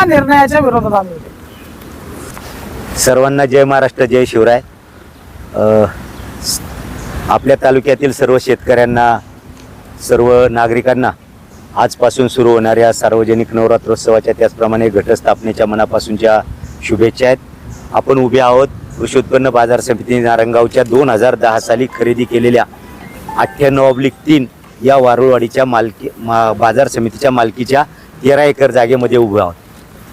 या निर्णयाच्या विरोधात आम्ही होते. सर्वांना जय महाराष्ट्र जय शिवराय. अ, स- आपल्या तालुक्यातील सर्व शेतकऱ्यांना सर्व नागरिकांना आजपासून सुरू होणाऱ्या सार्वजनिक नवरात्रोत्सवाच्या त्याचप्रमाणे घटस्थापनेच्या मनापासूनच्या शुभेच्छा आहेत. आपण उभे आहोत कृषी उत्पन्न बाजार समितीने नारंगावच्या दोन हजार दहा साली खरेदी केलेल्या अठ्ठ्याण्णव ऑब्लिक तीन या वारुळवाडीच्या मालकी मा बाजार समितीच्या मालकीच्या तेरा एकर जागेमध्ये उभे आहोत.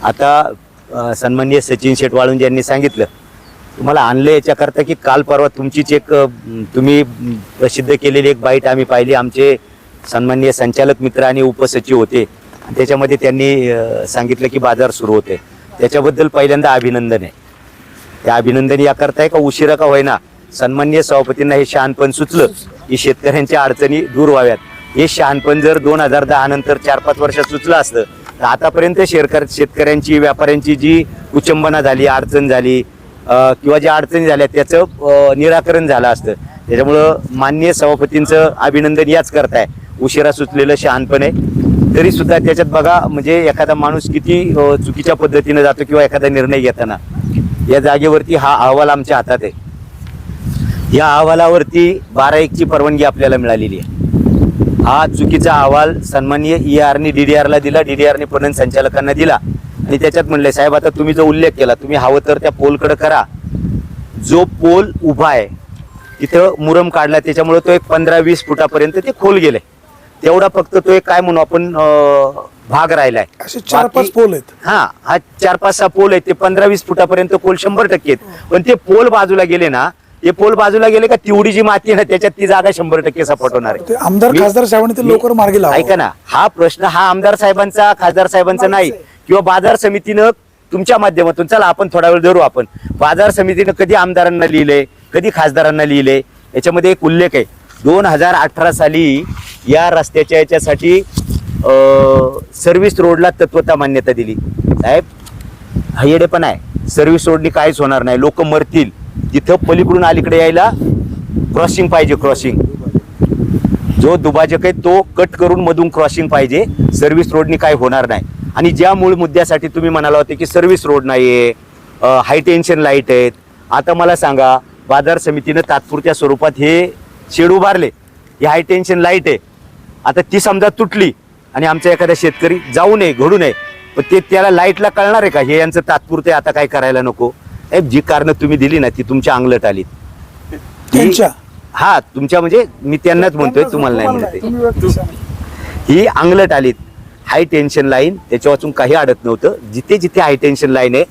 आता सन्माननीय सचिन शेट यांनी सांगितलं तुम्हाला आणलं याच्याकरता की काल परवा तुमचीच एक तुम्ही प्रसिद्ध केलेली एक बाईट आम्ही पाहिली आमचे सन्माननीय संचालक मित्र आणि उपसचिव होते. त्याच्यामध्ये त्यांनी सांगितलं की बाजार सुरू होते त्याच्याबद्दल पहिल्यांदा अभिनंदन आहे. त्या अभिनंदन याकरता आहे का उशिरा का होईना सन्माननीय सभापतींना हे शहाणपण सुचलं की शेतकऱ्यांच्या अडचणी दूर व्हाव्यात. हे शहाणपण जर दोन हजार दहा नंतर चार पाच वर्षात सुचलं असतं तर आतापर्यंत शेरकर शेतकऱ्यांची व्यापाऱ्यांची जी कुचंबना झाली अडचण झाली किंवा ज्या अडचणी झाल्या त्याचं निराकरण झालं असतं. त्याच्यामुळं माननीय सभापतींचं अभिनंदन याच करताय. उशिरा सुचलेलं शहाणपण आहे तरी सुद्धा त्याच्यात बघा म्हणजे एखादा माणूस किती चुकीच्या पद्धतीने जातो किंवा एखादा निर्णय घेताना या जागेवरती हा अहवाल आमच्या हातात आहे. या अहवालावरती बारा एकची परवानगी आपल्याला मिळालेली आहे. हा चुकीचा अहवाल सन्माननीय ई आरनी डी डी आरला दिला. डी डी आरने पणन संचालकांना दिला. आणि त्याच्यात म्हणले साहेब आता तुम्ही जो उल्लेख केला तुम्ही हवं तर त्या पोलकडे करा. जो पोल उभा आहे तिथं मुरम काढला. त्याच्यामुळे तो एक पंधरा वीस फुटापर्यंत ते खोल गेले. तेवढा फक्त तो एक काय म्हणू आपण भाग राहिलाय. असे चार पाच पोल आहेत. हा हा चार पाच सहा पोल आहेत. ते पंधरा वीस फुटापर्यंत पोल शंभर टक्के आहेत. पण ते पोल बाजूला गेले ना ते पोल बाजूला गेले का तेवढी जी माती आहे ना त्याच्यात ती जागा शंभर टक्के सपाट होणार ते आहे आमदार मी- खासदार साहेबांनी ते मी- लवकर मार्गी. ऐका ना हा प्रश्न हा आमदार साहेबांचा खासदार साहेबांचा नाही. किंवा बाजार समितीनं तुमच्या माध्यमातून चला आपण थोडा वेळ धरू आपण. बाजार समितीनं कधी आमदारांना लिहिलंय कधी खासदारांना लिहिलंय याच्यामध्ये एक उल्लेख आहे. दोन हजार अठरा साली या रस्त्याच्या याच्यासाठी सर्व्हिस रोडला तत्वता मान्यता दिली. साहेब हा पण आहे. सर्व्हिस रोडनी काहीच होणार नाही. लोक मरतील. तिथं पलीकडून अलीकडे यायला क्रॉसिंग पाहिजे क्रॉसिंग जो दुभाजक आहे तो कट करून मधून क्रॉसिंग पाहिजे. सर्व्हिस रोडनी काय होणार नाही. आणि ज्या मूळ मुद्द्यासाठी तुम्ही म्हणाला होते की सर्व्हिस रोड नाहीये हाय टेन्शन लाइट आहेत. आता मला सांगा बाजार समितीनं तात्पुरत्या स्वरूपात हे शेड उभारले. ही हाय टेन्शन लाइट आहे. आता ती समजा तुटली आणि आमचा एखादा शेतकरी जाऊ नये घडू नये पण ते त्याला लाईटला कळणार आहे का? हे यांचं तात्पुरते आता काय करायला नको. ए, जी कारणं तुम्ही दिली ना ती तुमच्या अंगलट आलीत हा तुमच्या म्हणजे मी त्यांनाच म्हणतोय तुम्हाला नाही म्हणते. ही अंगलट आलीत हाय टेन्शन लाईन त्याच्या वाचून काही अडत नव्हतं. जिथे जिथे हाय टेन्शन लाईन आहे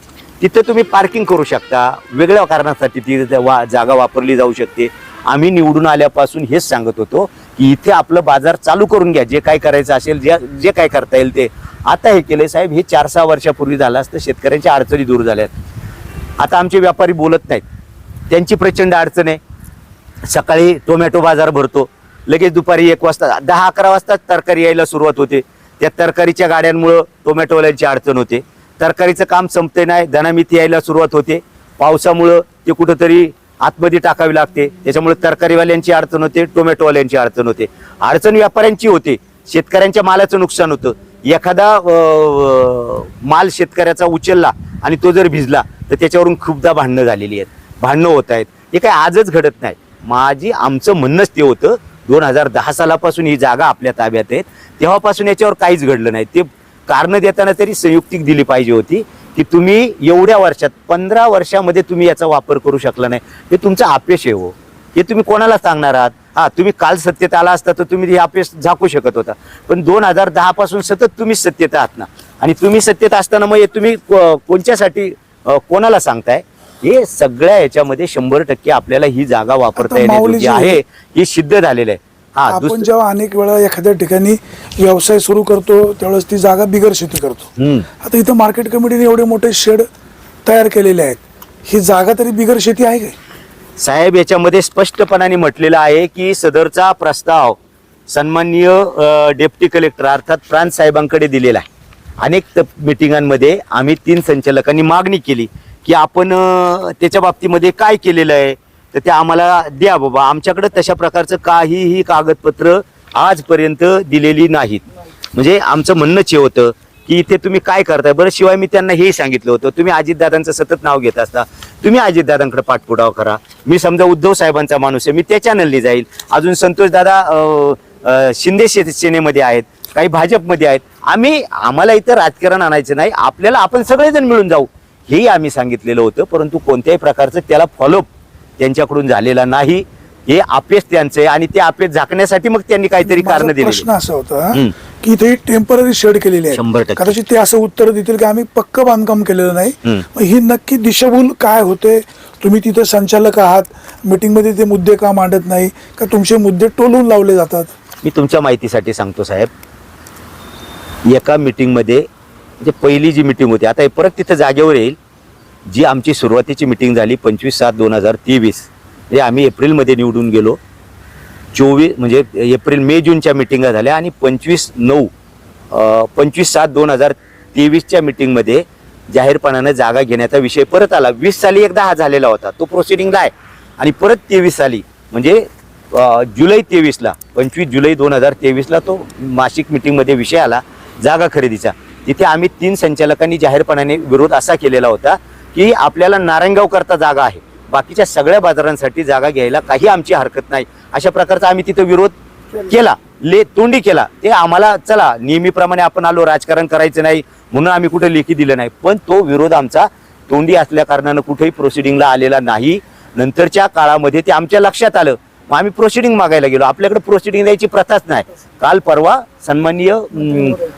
तिथे तुम्ही पार्किंग करू शकता. वेगळ्या कारणासाठी ती वा- जागा वापरली जाऊ शकते. आम्ही निवडून आल्यापासून हेच सांगत होतो की इथे आपलं बाजार चालू करून घ्या. जे काय करायचं असेल जे जे काय करता येईल ते. आता हे केलंय साहेब हे चार सहा वर्षापूर्वी झालं असतं. शेतकऱ्यांच्या अडचणी दूर झाल्यात. आता आमचे व्यापारी बोलत नाहीत. त्यांची प्रचंड अडचण आहे. सकाळी टोमॅटो बाजार भरतो. लगेच दुपारी एक वाजता दहा अकरा वाजता तरकारी यायला सुरुवात होते. त्या तरकारीच्या गाड्यांमुळं टोमॅटोवाल्यांची अडचण होते. तरकारीचं काम संपते नाही धनामिती यायला सुरुवात होते. पावसामुळं ते कुठंतरी आतमध्ये टाकावी लागते. त्याच्यामुळे तरकारीवाल्यांची अडचण होते टोमॅटोवाल्यांची अडचण होते. अडचण व्यापाऱ्यांची होते. शेतकऱ्यांच्या मालाचं नुकसान होतं. एखादा माल शेतकऱ्याचा उचलला आणि तो जर भिजला तर त्याच्यावरून खूपदा भांडणं झालेली आहेत. भांडणं होत आहेत. हे काय आजच घडत नाही. माझी आमचं म्हणणंच ते होतं दोन हजार दहा सालापासून ही जागा आपल्या ताब्यात आहेत. तेव्हापासून याच्यावर काहीच घडलं नाही. ते कारणं देताना तरी संयुक्तिक दिली पाहिजे होती की तुम्ही एवढ्या वर्षात पंधरा वर्षामध्ये तुम्ही याचा वापर करू शकला नाही. हे तुमचं अपयश आहे हो. हे तुम्ही कोणाला सांगणार आहात? हा तुम्ही काल सत्तेत आला असता तर तुम्ही हे अपयश झाकू शकत होता. पण दोन हजार दहा पासून सतत तुम्ही सत्तेत आहात ना. आणि तुम्ही सत्तेत असताना मग तुम्ही कोणच्यासाठी कोणाला सांगताय? हे सगळ्या याच्यामध्ये शंभर टक्के आपल्याला ही जागा वापरता माऊली जी आहे. हे सिद्ध झालेलं आहे. हा आपण जेव्हा अनेक वेळा एखाद्या ठिकाणी व्यवसाय सुरू करतो त्यावेळेस ती जागा बिगर शेती करतो. आता इथं मार्केट कमिटीने एवढे मोठे शेड तयार केलेले आहेत. ही जागा तरी बिगर शेती आहे काय? साहेब याच्यामध्ये स्पष्टपणाने म्हटलेलं आहे की सदरचा प्रस्ताव सन्माननीय डेप्टी कलेक्टर अर्थात प्रांत साहेबांकडे दिलेला आहे. अनेक त- मिटिंगांमध्ये आम्ही तीन संचालकांनी मागणी केली की आपण त्याच्या बाबतीमध्ये काय केलेलं आहे तर ते आम्हाला द्या बाबा. आमच्याकडे तशा प्रकारचं काहीही कागदपत्र आजपर्यंत दिलेली नाहीत. म्हणजे आमचं म्हणणंच हे होतं की इथे तुम्ही काय करताय? बरं शिवाय मी त्यांना हेही सांगितलं होतं तुम्ही अजितदादांचं सतत नाव घेत असता तुम्ही अजितदादांकडे पाठपुरावा करा. मी समजा उद्धव साहेबांचा माणूस आहे मी त्या चॅनलनी जाईल. अजून संतोष दादा शिंदे सेनेमध्ये आहेत काही भाजपमध्ये आहेत. आम्ही आम्हाला इथं राजकारण आणायचं नाही आपल्याला आपण सगळेजण मिळून जाऊ. हेही आम्ही सांगितलेलं होतं परंतु कोणत्याही प्रकारचं त्याला फॉलोअप त्यांच्याकडून झालेला नाही. हे अपेस त्यांचं आहे आणि ते अपेस झाकण्यासाठी मग त्यांनी काहीतरी कारण दिली प्रश्न असा होता. की इथे टेंपररी शेड केलेली शंभर आहे टक्के. कदाचित ते असं उत्तर देतील की आम्ही पक्क बांधकाम केलेलं नाही. हम्म. मग ही नक्की दिशाभूल काय होते? तुम्ही तिथं संचालक आहात मीटिंगमध्ये ते मुद्दे का मांडत नाही का तुमचे मुद्दे टोलून लावले जातात? मी तुमच्या माहितीसाठी सांगतो साहेब. एका मीटिंगमध्ये म्हणजे पहिली जी मीटिंग होती आता हे परत तिथं जागेवर येईल. जी आमची सुरुवातीची मीटिंग झाली पंचवीस सात दोन हजार तेवीस. म्हणजे आम्ही एप्रिलमध्ये निवडून गेलो चोवीस म्हणजे एप्रिल मे जूनच्या मिटिंगा झाल्या आणि पंचवीस नऊ पंचवीस सात दोन हजार तेवीसच्या मिटिंगमध्ये जाहीरपणानं जागा घेण्याचा विषय परत आला. वीस साली एकदा हा झालेला होता. तो प्रोसिडिंगला आहे. आणि परत तेवीस साली म्हणजे जुलै तेवीसला पंचवीस जुलै दोन हजार तेवीसला तो मासिक मिटिंगमध्ये विषय आला जागा खरेदीचा. तिथे आम्ही तीन संचालकांनी जाहीरपणाने विरोध असा केलेला होता की आपल्याला नारायणगाव करता जागा आहे. बाकीच्या सगळ्या बाजारांसाठी जागा घ्यायला काही आमची हरकत नाही. अशा प्रकारचा आम्ही तिथं विरोध केला. ले तोंडी केला. ते आम्हाला चला नेहमीप्रमाणे आपण आलो राजकारण करायचं नाही म्हणून आम्ही कुठे लेखी दिलं नाही. पण तो विरोध आमचा तोंडी असल्या कारणानं कुठेही प्रोसिडिंगला आलेला नाही. नंतरच्या काळामध्ये ते आमच्या लक्षात आलं. मग आम्ही प्रोसिडिंग मागायला गेलो. आपल्याकडे प्रोसिडिंग द्यायची प्रथाच नाही. काल परवा सन्माननीय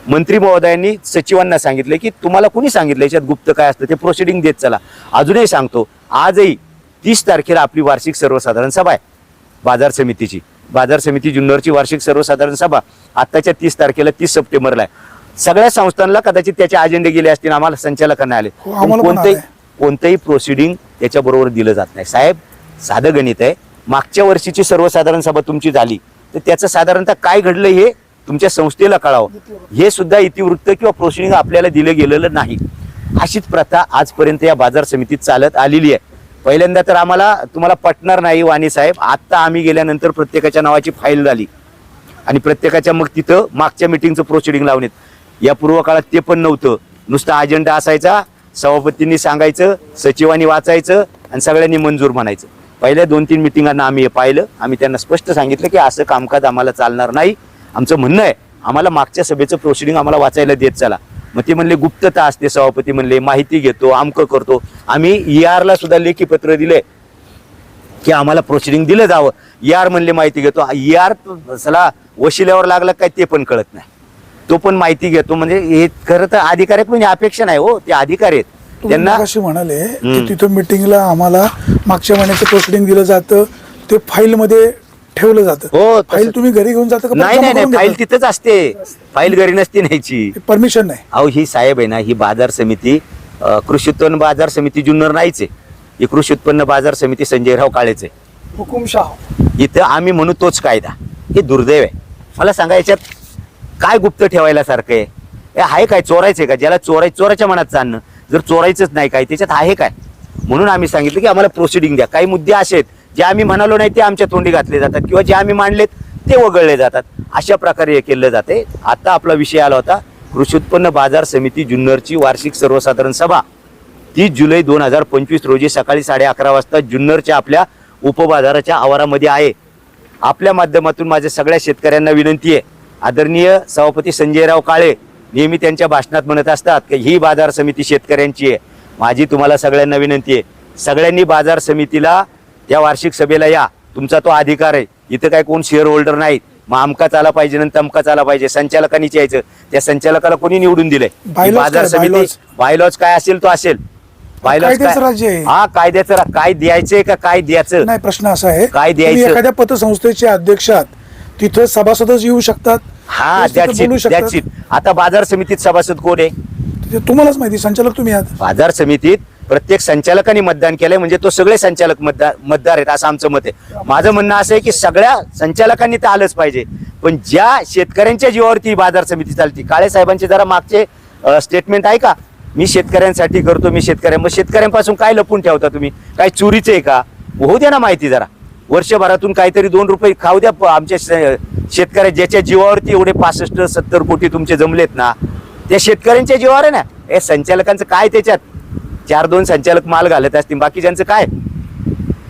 मंत्री महोदयांनी सचिवांना सांगितले की तुम्हाला कुणी सांगितलं? याच्यात गुप्त काय असतं ते प्रोसिडिंग देत चला. अजूनही सांगतो. आजही तीस तारखेला आपली वार्षिक सर्वसाधारण सभा आहे. बाजार समितीची. बाजार समिती जुन्नरची वार्षिक सर्वसाधारण सभा आत्ताच्या तीस तारखेला तीस सप्टेंबरला आहे. सगळ्या संस्थांना कदाचित त्याचे अजेंडे गेले असतील आम्हाला संचालकांना आले. हो, कोणतेही आलंय. कोणतंही प्रोसिडिंग त्याच्याबरोबर दिलं जात नाही. साहेब साधं गणित आहे. मागच्या वर्षीची सर्वसाधारण सभा तुमची झाली. तर त्याचं साधारणतः काय घडलं हे तुमच्या संस्थेला कळावं. हे सुद्धा इतिवृत्त किंवा प्रोसिडिंग आपल्याला दिलं गेलेलं नाही. अशीच प्रथा आजपर्यंत या बाजार समितीत चालत आलेली आहे. पहिल्यांदा तर आम्हाला तुम्हाला पटणार नाही वाणी साहेब. आत्ता आम्ही गेल्यानंतर प्रत्येकाच्या नावाची फाईल झाली. आणि प्रत्येकाच्या मग तिथं मागच्या मिटिंगचं प्रोसिडिंग लावण्यात या पूर्व काळात ते पण नव्हतं. नुसता अजेंडा असायचा सभापतींनी सांगायचं सचिवांनी वाचायचं आणि सगळ्यांनी मंजूर म्हणायचं. पहिल्या दोन तीन मिटिंगांना आम्ही हे पाहिलं. आम्ही त्यांना स्पष्ट सांगितलं की असं कामकाज आम्हाला चालणार नाही. आमचं म्हणणं आहे आम्हाला मागच्या सभेचं प्रोसिडिंग आम्हाला वाचायला देत चला. मग ते म्हणले गुप्तता असते सभापती म्हणले माहिती घेतो आमकं करतो. आम्ही ई ला सुद्धा लेखी पत्र दिले की आम्हाला प्रोसिडिंग दिलं जावं. यार म्हणले माहिती घेतो. यार चला वशिल्यावर लागला काय ते पण कळत नाही. तो पण माहिती घेतो. म्हणजे हे खरं तर अधिकारी म्हणजे अपेक्षा नाही हो ते अधिकारी आहेत. त्यांना असे म्हणाले की. तिथं मिटिंगला आम्हाला मागच्या महिन्याचं प्रोसिडिंग दिलं जातं. ते फाईल मध्ये ठेवलं जातं. हो, तसं- फाईल तुम्ही घरी घेऊन जाता नाही नाही नाही फाईल तिथंच असते. फाईल घरी नसती न्यायची. परमिशन नाही. अहो ही साहेब आहे ना ही बाजार समिती अं, कृषी उत्पन्न बाजार समिती जुन्नर नाहीच आहे. ही कृषी उत्पन्न बाजार समिती संजयराव काळेच आहे. हुकुमशाह. इथं आम्ही म्हणू तोच कायदा. हे दुर्दैव आहे. मला सांगा याच्यात काय गुप्त ठेवायला सारखं आहे? हे आहे काय? चोरायचं आहे का? ज्याला चोराय चोराच्या मनात चालणं. जर चोरायचंच नाही काय त्याच्यात आहे काय? म्हणून आम्ही सांगितलं की आम्हाला प्रोसिडिंग द्या. काही मुद्दे असे आहेत. जे आम्ही म्हणालो नाही ते आमच्या तोंडी घातले जातात किंवा जे आम्ही मांडलेत ते वगळले जातात. अशा प्रकारे हे केलं जाते. आता आपला विषय आला होता कृषी उत्पन्न बाजार समिती जुन्नरची वार्षिक सर्वसाधारण सभा. तीस जुलै दोन हजार पंचवीस रोजी सकाळी साडे अकरा वाजता जुन्नरच्या आपल्या उपबाजाराच्या आवारामध्ये आहे. आपल्या माध्यमातून माझ्या सगळ्या शेतकऱ्यांना विनंती आहे. आदरणीय सभापती संजयराव काळे नेहमी त्यांच्या भाषणात म्हणत असतात की ही बाजार समिती शेतकऱ्यांची आहे. माझी तुम्हाला सगळ्यांना विनंती आहे. सगळ्यांनी बाजार समितीला या वार्षिक सभेला या. तुमचा तो अधिकार आहे. इथं काय कोण शेअर होल्डर नाहीत. मग अमकाच आला पाहिजे नंतर तमकाच आला पाहिजे. संचालकांनीच यायचं. त्या संचालकाला कोणी निवडून दिलंय? Bylaws बाजार? समिती? बायलॉज काय असेल तो असेल. हा कायद्याचं काय द्यायचंय का काय द्यायचं? नाही प्रश्न असा आहे. काय द्यायचं? एखाद्या पतसंस्थेचे अध्यक्ष आहात तिथं सभासदच येऊ शकतात. हा इट आता बाजार समितीत सभासद कोण आहे? तुम्हालाच माहिती संचालक तुम्ही आहात. बाजार समितीत प्रत्येक संचालकांनी मतदान केलंय म्हणजे तो सगळे संचालक मतदार मतदार आहेत असं आमचं मत आहे. माझं म्हणणं असं आहे की सगळ्या संचालकांनी तर आलंच पाहिजे. पण ज्या शेतकऱ्यांच्या जीवावरती बाजार समिती चालती काळे साहेबांचे जरा मागचे स्टेटमेंट आहे का मी शेतकऱ्यांसाठी करतो मी शेतकऱ्या मग शेतकऱ्यांपासून काय लपून ठेवता तुम्ही? काय चोरीचं आहे का? होऊ द्या ना माहिती जरा. वर्षभरातून काहीतरी दोन रुपये खाऊ द्या प- आमच्या शेतकऱ्या ज्याच्या जीवावरती एवढे पासष्ट सत्तर कोटी तुमचे जमलेत ना त्या शेतकऱ्यांच्या जीवावर आहे ना. हे संचालकांचं काय त्याच्यात? चार दोन संचालक माल घालत असतील. बाकीच्यांचं काय?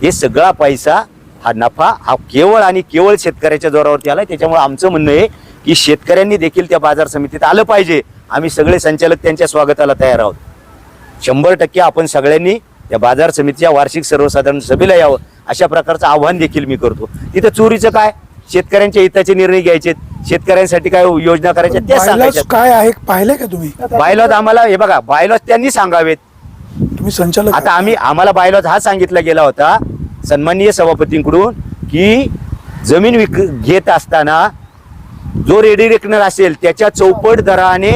हे सगळा पैसा हा नफा हा केवळ आणि केवळ शेतकऱ्याच्या जोरावरती आलाय. त्याच्यामुळे आमचं म्हणणं आहे की शेतकऱ्यांनी देखील त्या बाजार समितीत आलं पाहिजे. आम्ही सगळे संचालक त्यांच्या स्वागताला तयार आहोत. शंभर टक्के आपण सगळ्यांनी या बाजार समितीच्या वार्षिक सर्वसाधारण सभेला यावं. अशा प्रकारचं आव्हान देखील मी करतो. तिथं चोरीचं काय? शेतकऱ्यांच्या हिताचे निर्णय घ्यायचे. शेतकऱ्यांसाठी काय योजना करायच्या? ते बायलॉज सांगायच्या. काय आहे? पाहिलंय का तुम्ही? बायलॉज आम्हाला हे बघा बायलॉज त्यांनी सांगावेत. तुम्ही संचालक आता आम्ही आम्हाला बायलॉज हा सांगितला गेला होता सन्माननीय सभापतींकडून की जमीन विक घेत असताना जो रेडी रेकनर असेल त्याच्या चौपट दराने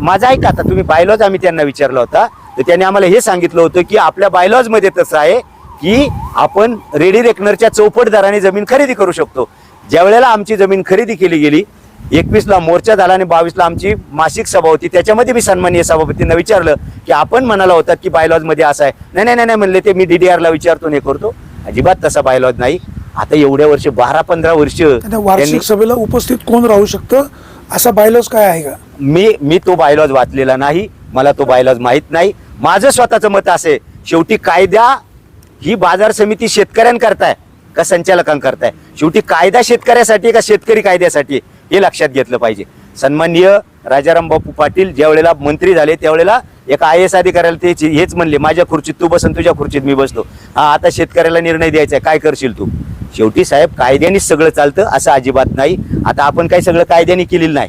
माझा ऐका आता तुम्ही बायलॉज आम्ही त्यांना विचारला होता तर त्यांनी आम्हाला हे सांगितलं होतं की आपल्या बायलॉजमध्ये तसं आहे की आपण रेडी रेकनरच्या चौपट दराने जमीन खरेदी करू शकतो. ज्या वेळेला आमची जमीन खरेदी केली गेली एकवीसला मोर्चा झाला आणि बावीसला आमची मासिक सभा होती. त्याच्यामध्ये मी सन्माननीय सभापतींना विचारलं की आपण म्हणाला होता की बायलॉजमध्ये असं आहे. नाही नाही नाही नाही म्हणले ते. मी डीडीआर ला विचारतो हे करतो. अजिबात तसा बायलॉज नाही. आता एवढ्या वर्ष बारा पंधरा वर्ष वार्षिक सभेला उपस्थित कोण राहू शकतं? असा बायलॉज काय आहे का? मी मी तो बायलॉज वाचलेला नाही. मला तो बायलॉज माहीत नाही. माझं स्वतःचं मत असे शेवटी कायदा ही बाजार समिती शेतकऱ्यांकरताय का संचालकांकरताय शेवटी कायदा शेतकऱ्यासाठी का शेतकरी कायद्यासाठी हे लक्षात घेतलं पाहिजे. सन्माननीय राजाराम बापू पाटील ज्या वेळेला मंत्री झाले त्यावेळेला एका आय एस अधिकाऱ्याला ते हेच म्हणले माझ्या खुर्चीत तू बसन तुझ्या खुर्चीत मी बसतो हा आता शेतकऱ्याला निर्णय द्यायचा आहे. काय करशील तू? शेवटी साहेब कायद्यानेच सगळं चालतं असं अजिबात नाही. आता आपण काही सगळं कायद्याने केलेलं नाही.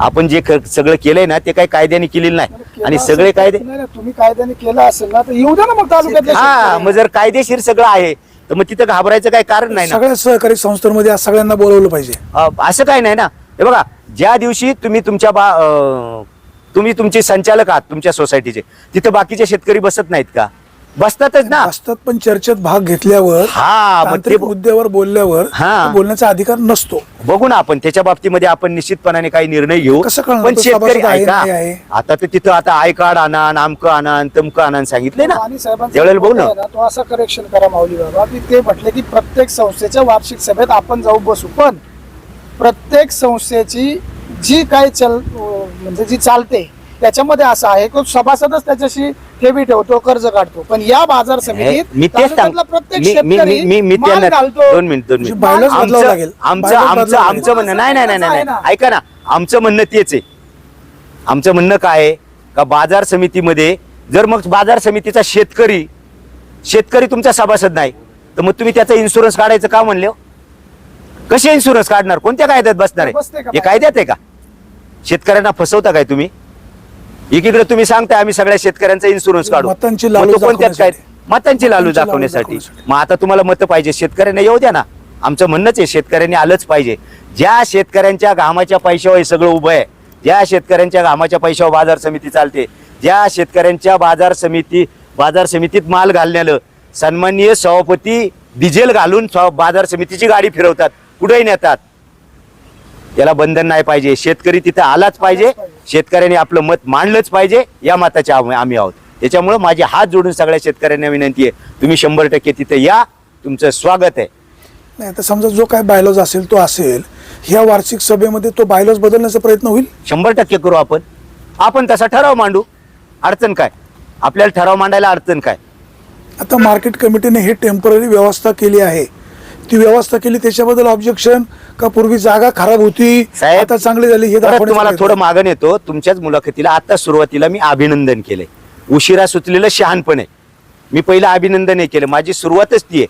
आपण जे सगळं केलंय ना ते काही कायद्याने केलेलं नाही. आणि सगळे कायदे तुम्ही कायद्याने केलं असेल ना तर येऊ द्या ना मग हा. मग जर कायदेशीर सगळं आहे तर मग तिथं घाबरायचं काही कारण नाही ना? सगळ्या सहकारी संस्थांमध्ये आज सगळ्यांना बोलवलं पाहिजे. अ, असं काही नाही ना? हे बघा ज्या दिवशी तुम्ही तुमच्या बा अ, तुम्ही तुमचे संचालक आहात तुमच्या सोसायटीचे तिथं बाकीचे शेतकरी बसत नाहीत का? बसतातच ना. असतात पण चर्चेत भाग घेतल्यावर हा मग ते तांत्रिक मुद्द्यावर बोलल्यावर हा. बोलण्याचा अधिकार नसतो. बघू ना आपण त्याच्या बाबतीमध्ये आपण निश्चितपणाने काही निर्णय घेऊ. कसं कळणार? पण तो शेतकरी सभासद आहे, ऐका. नाही आहे? आता तर तिथं आता आय कार्ड आणा नामकं आणा तमकं आणा सांगितले ना. आणि साहेबांचं त्यावेळेला बघू ना. आहे तो असं करेक्शन करा माऊली बाबा की ते म्हटले की प्रत्येक संस्थेच्या वार्षिक सभेत आपण जाऊ बसू. पण प्रत्येक संस्थेची जी काय चल म्हणजे जी चालते त्याच्यामध्ये असं आहे की सभासदच त्याच्याशी ठेवी ठेवतो कर्ज काढतो. पण या बाजार समितीत मी तेच सांग तालुक्यातला प्रत्येक मी मी शेतकरी मी मी माल त्यांना घालतो. दोन मिनिट दोन मिनिट. म्हणजे बदलावं आमचं लागेल. आमचं आमचं बदलावं आमचं लागेल. म्हणणं नाही नाही नाही नाही नाही. ना. ऐका ना. आमचं म्हणणं तेच आहे. आमचं म्हणणं काय आहे? का बाजार समितीमध्ये जर मग बाजार समितीचा शेतकरी शेतकरी तुमचा सभासद नाही तर मग तुम्ही त्याचा इन्शुरन्स काढायचं का म्हणले हो? कसे इन्शुरन्स काढणार? कोणत्या कायद्यात बसणार बसते आहे हे कायद्यात आहे का? शेतकऱ्यांना फसवता काय तुम्ही? एकीकडे तुम्ही सांगताय आम्ही सगळ्या शेतकऱ्यांचा इन्शुरन्स काढू. मतांची मग तो कोणत्यात काय. मतांची लालू दाखवण्यासाठी. मग आता तुम्हाला मतं पाहिजे. शेतकऱ्यांना येऊ द्या ना. आमचं म्हणणंच आहे शेतकऱ्यांनी आलंच पाहिजे. ज्या शेतकऱ्यांच्या घामाच्या पैशावर हे सगळं उभं आहे ज्या शेतकऱ्यांच्या घामाच्या पैशावर बाजार समिती चालते ज्या शेतकऱ्यांच्या बाजार समिती बाजार समितीत माल घालण्याला सन्माननीय सभापती डिझेल घालून बाजार समितीची गाडी फिरवतात. कुठेही नेतात. त्याला बंधन नाही पाहिजे. शेतकरी तिथं आलाच पाहिजे. शेतकऱ्यांनी आपलं मत मांडलंच पाहिजे. या मताचे आम्ही आम्ही आहोत. त्याच्यामुळे माझे हात जोडून सगळ्या शेतकऱ्यांना विनंती आहे. तुम्ही शंभर टक्के तिथे या. तुमचं स्वागत आहे. नाही तर समजा जो काय बायलॉज असेल तो असेल ह्या वार्षिक सभेमध्ये तो बायलॉज बदलण्याचा प्रयत्न होईल? शंभर टक्के करू आपण. आपण तसा ठराव मांडू. अडचण काय? आपल्याला ठराव मांडायला अडचण काय? आता मार्केट कमिटीने ही टेंपररी व्यवस्था केली आहे. ती व्यवस्था केली त्याच्याबद्दल ऑब्जेक्शन का पूर्वी जागा खराब होती साहेब, आता चांगली झाली हे परत तुम्हाला. थोडं मागण येतो तुमच्याच मुलाखतीला आता सुरुवातीला मी अभिनंदन केलंय. उशिरा सुचलेलं शहाणपण. आहे मी पहिलं अभिनंदन हे केलं. माझी सुरुवातच ती आहे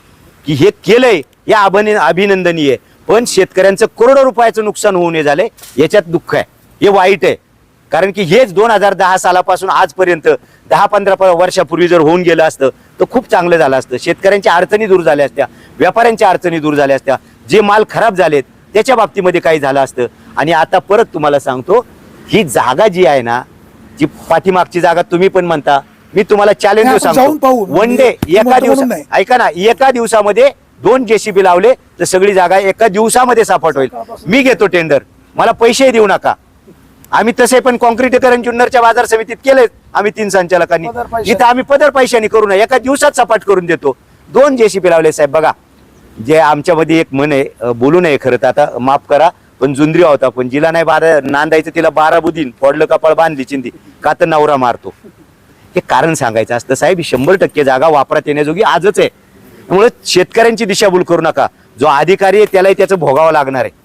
की हे केलंय हे अभिन अभिनंदनीय. आहे पण शेतकऱ्यांचं करोडो रुपयाचं नुकसान होऊ नये झालंय याच्यात दुःख आहे. हे वाईट आहे. कारण की हेच दोन हजार दहा सालापासून आजपर्यंत दहा पंधरा वर्षापूर्वी जर होऊन गेलं असतं तर खूप चांगलं झालं असतं. शेतकऱ्यांच्या अडचणी दूर झाल्या असत्या. व्यापाऱ्यांच्या अडचणी दूर झाल्या असत्या जे माल खराब झालेत त्याच्या बाबतीमध्ये काही झालं असतं. आणि आता परत तुम्हाला सांगतो ही जागा जी आहे ना जी पाठीमागची जागा तुम्ही पण म्हणता मी तुम्हाला चॅलेंज देऊ सांगतो. वन डे एका नाही. ऐका ना एका दिवसामध्ये दोन जेसीबी लावले तर सगळी जागा एका दिवसामध्ये सापट होईल मी घेतो टेंडर मला पैसे देऊ नका. आम्ही तसे पण कॉन्क्रीटीकरण जुन्नरच्या बाजार समितीत केले आम्ही तीन संचालकांनी. जिथं आम्ही पदर पैशाने करू नये. एका दिवसात सपाट करून देतो. दोन जेसीबी लावले साहेब बघा. जे आमच्यामध्ये एक मन आहे बोलू नये खरं तर आता माफ करा पण जुंद्री होता पण जिला नाही बारा नांदायचं तिला बारा बुधीन फोडलं कपाळ बांधली चिंदी का तर नवरा मारतो. हे कारण सांगायचं असतं साहेब ही शंभर टक्के जागा वापरात येण्याजोगी आजच आहे. त्यामुळे शेतकऱ्यांची दिशाभूल करू नका. जो अधिकारी आहे त्यालाही त्याचं भोगावं लागणार आहे.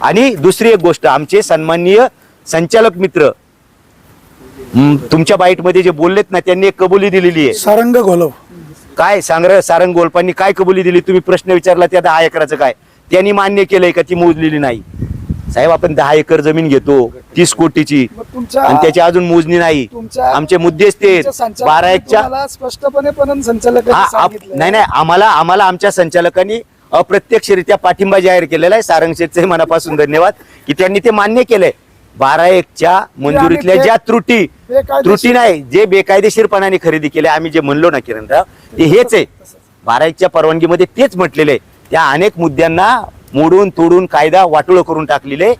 आणि दुसरी एक गोष्ट आमचे सन्माननीय संचालक मित्र तुमच्या बाईटमध्ये जे बोललेत ना त्यांनी एक कबुली दिलेली आहे. सारंग घोलव. काय सांग सारंग गोलपांनी काय कबुली दिली? तुम्ही प्रश्न विचारला त्या दहा एकराचं काय? त्यांनी मान्य केलंय का ती मोजलेली नाही? साहेब आपण दहा एकर जमीन घेतो तीस कोटीची आणि त्याची अजून मोजणी नाही. आमचे मुद्देच ते बारा एकच्या स्पष्टपणे. नाही नाही आम्हाला आम्हाला आमच्या संचालकांनी अप्रत्यक्षरित्या पाठिंबा जाहीर केलेला आहे. सारंग शेठचे मनापासून धन्यवाद की त्यांनी ते मान्य केलंय. बारा एकच्या मंजुरीतल्या ज्या त्रुटी त्रुटी नाही जे बेकायदेशीरपणाने खरेदी केले आम्ही जे म्हणलो ना किरणराव ते हेच आहे बारा एकच्या परवानगीमध्ये तेच म्हटलेले. त्या अनेक मुद्द्यांना मोडून तोडून कायदा वाटोळ करून टाकलेले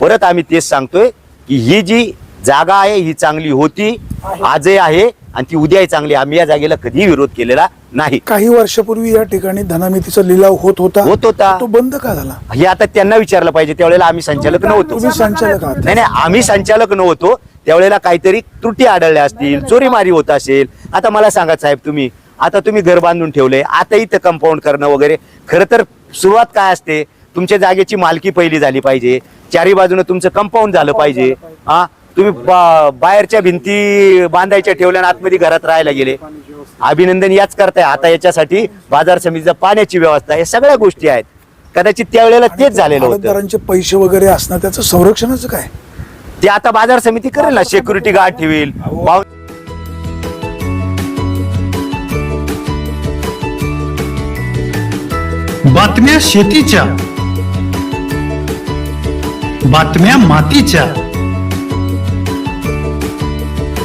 परत आम्ही तेच सांगतोय की ही जी जागा आहे ही चांगली होती. आजही आहे आणि ती उद्याही चांगली. आम्ही या जागेला कधीही विरोध केलेला नाही. काही वर्षापूर्वी या ठिकाणी धनामितीचा लिलाव होत होता. होत होता. तो बंद का झाला? हे आता त्यांना विचारलं पाहिजे. त्यावेळेला आम्ही संचालक नव्हतो. तुम्ही संचालक आहात. नाही नाही आम्ही संचालक नव्हतो. त्यावेळेला काहीतरी त्रुटी आढळल्या असतील चोरीमारी होत असेल. आता मला सांगा साहेब तुम्ही आता तुम्ही घर बांधून ठेवले आता इथं कंपाऊंड करणं वगैरे खरं तर सुरुवात काय असते? तुमच्या जागेची मालकी पहिली झाली पाहिजे. चारी बाजूने तुमचं कंपाऊंड झालं पाहिजे. हा? तुम्ही बा- बाहेरच्या भिंती बांधायच्या ठेवल्या आणि आतमध्ये घरात राहायला गेले. अभिनंदन याच करताय. आता याच्यासाठी बाजार समितीचा पाण्याची व्यवस्था हे सगळ्या गोष्टी आहेत. कदाचित त्यावेळेला तेच झालेलं होतं. पैसे वगैरे असणं त्याचं संरक्षणाचं काय? ते आता बाजार समिती करेल ना. सिक्युरिटी गार्ड ठेवील. पाव- बातम्या शेतीच्या बातम्या मातीच्या.